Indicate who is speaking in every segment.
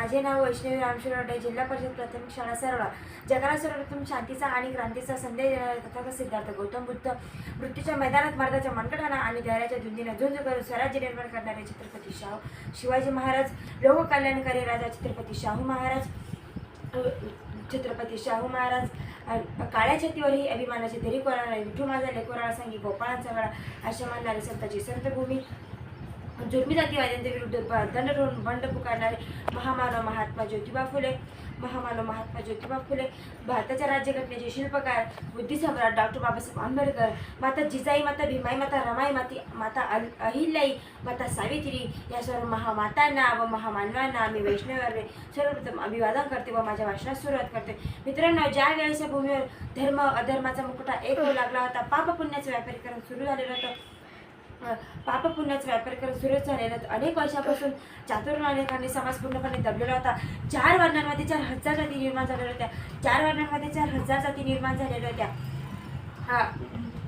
Speaker 1: माझे नाव वैष्णवी रामशिरोडे जिल्हा परिषद प्राथमिक शाळा सरळा. जगाला सर्वप्रथम शांतीचा आणि क्रांतीचा संदेश देणारे तथागत सिद्धार्थ गौतम बुद्ध. मृत्यूच्या मैदानात मार्गाच्या मनकटाना आणि धैर्याच्या धुंदीनं झुंज करून स्वराज्य निर्माण करणारे छत्रपती शाहू शिवाजी महाराज लोककल्याणकारी राजा छत्रपती शाहू महाराज छत्रपती शाहू महाराज काळ्या छतीवरही अभिमानाचे तरी कोणाला विठू माझा लेकोराला सांगी गोपाळांचा वेळा अशा मानणारे संताची संतभूमी. जुर्मी जातीवाद्यांच्या विरुद्ध दंड ठेवून बंड पुकारणारे महामानव महात्मा ज्योतिबा फुले महामानव महात्मा ज्योतिबा फुले भारताच्या राज्यघटनेचे शिल्पकार बुद्धिसम्राट डॉक्टर बाबासाहेब आंबेडकर माता जिजाई माता भीमाई माता रमाई माती माता अहिल्याई माता सावित्री या सर्व महामातांना व महामानवांना आम्ही वैष्णवाने सर्वप्रथम अभिवादन करते व माझ्या भाषणास सुरुवात करते. मित्रांनो ज्या वेळेस या भूमीवर धर्म अधर्माचा मुकुटा एक होऊ लागला होता पाप पुण्याचं व्यापारीकरण सुरू झालेलं होतं. पाप व्यापार व्यापारीकरण सुरू झालेलं होतं. अनेक वर्षापासून चातुर्य अनेकांनी समाज पूर्णपणे दबलेला होता. चार वर्णांमध्ये चार हजार जाती निर्माण झालेल्या होत्या. चार वर्णांमध्ये चार हजार जाती निर्माण झालेल्या होत्या. हा.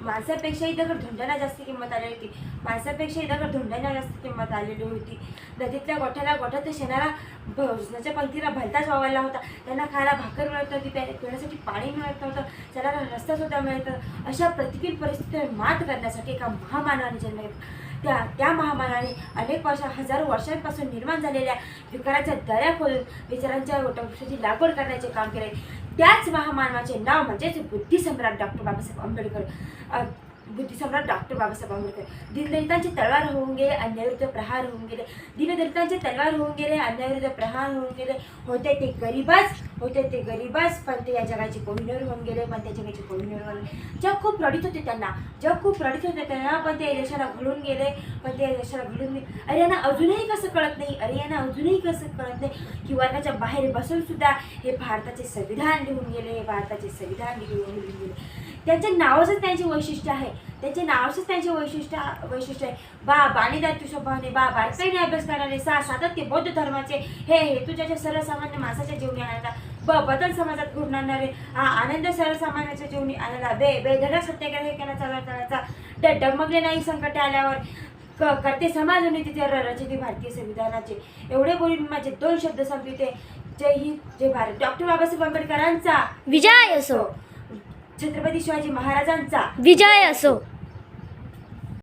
Speaker 1: माणसापेक्षाही दगड धोंड्याला जास्त किंमत आलेली होती. माणसापेक्षाही इथं धोंड्याला जास्त किंमत आलेली होती. नदीतल्या गोठ्याला गोठ्यात शेणाला भोजनाच्या पंक्तीला भलताच वावरला होता. त्यांना खायला भाकर मिळत होती प्या- पिण्यासाठी पाणी मिळत नव्हतं त्याला रस्ता सुद्धा मिळत अशा प्रतिकूल परिस्थितीवर मात करण्यासाठी एका महामानवाने जन्म घेतला. त्या त्या महामानाने अनेक वर्ष हजारो वर्षांपासून निर्माण झालेल्या विकाराच्या दऱ्या खोलून विचारांच्या वटवृक्षाची लागवड करण्याचे काम केले. त्याच महामानवाचे नाव म्हणजेच बुद्धिसम्राट डॉक्टर बाबासाहेब आंबेडकर बुद्धिसम्राट डॉक्टर बाबासाहेब आंबेडकर. दीनदलितांचे तलवार होऊन गेले अन्याविरुद्ध प्रहार होऊन गेले. दीनदलितांचे तलवार होऊन गेले अन्याविरुद्ध प्रहार होऊन गेले. होते ते गरीबच होते ते गरीबच पण ते या जगाचे कोहिनूर होऊन गेले पण त्या जगाचे कोहिनूर होऊन गेले. जग खूप रडीत होते त्यांना. जग खूप रडीत होते त्यांना पण ते देशाला घडून गेले पण ते देशाला घडून गेले. अरे यांना अजूनही कसं कळत नाही? अरे यांना अजूनही कसं कळत नाही? की वर्गाच्या बाहेर बसून सुद्धा हे भारताचे संविधान लिहून गेले हे भारताचे संविधान लिहून लिहून गेले. त्यांच्या नावाचंच त्यांचे वैशिष्ट्य आहे. त्यांचे नावाचंच त्यांचे वैशिष्ट्य वैशिष्ट्य आहे. बा बाणीदार तू बा बारकाईने अभ्यास करणारे सा सातत्य बौद्ध धर्माचे हे हेतू ज्याच्या सर्वसामान्य माणसाच्या जीवनी आणायला ब बदल समाजात हा आनंद सर्वसामान्याच्या जीवनी आणायला बे बेधडक सत्याग्रह केला ड डगमगले नाही संकटे आल्यावर क करते समाज आणि तिथे रचते भारतीय संविधानाचे. एवढे बोलून माझे दोन शब्द संपविते. जय हिंद जय भारत. डॉक्टर बाबासाहेब आंबेडकरांचा
Speaker 2: विजय असो.
Speaker 1: छत्रपती शिवाजी महाराजांचा.
Speaker 2: विजय असो.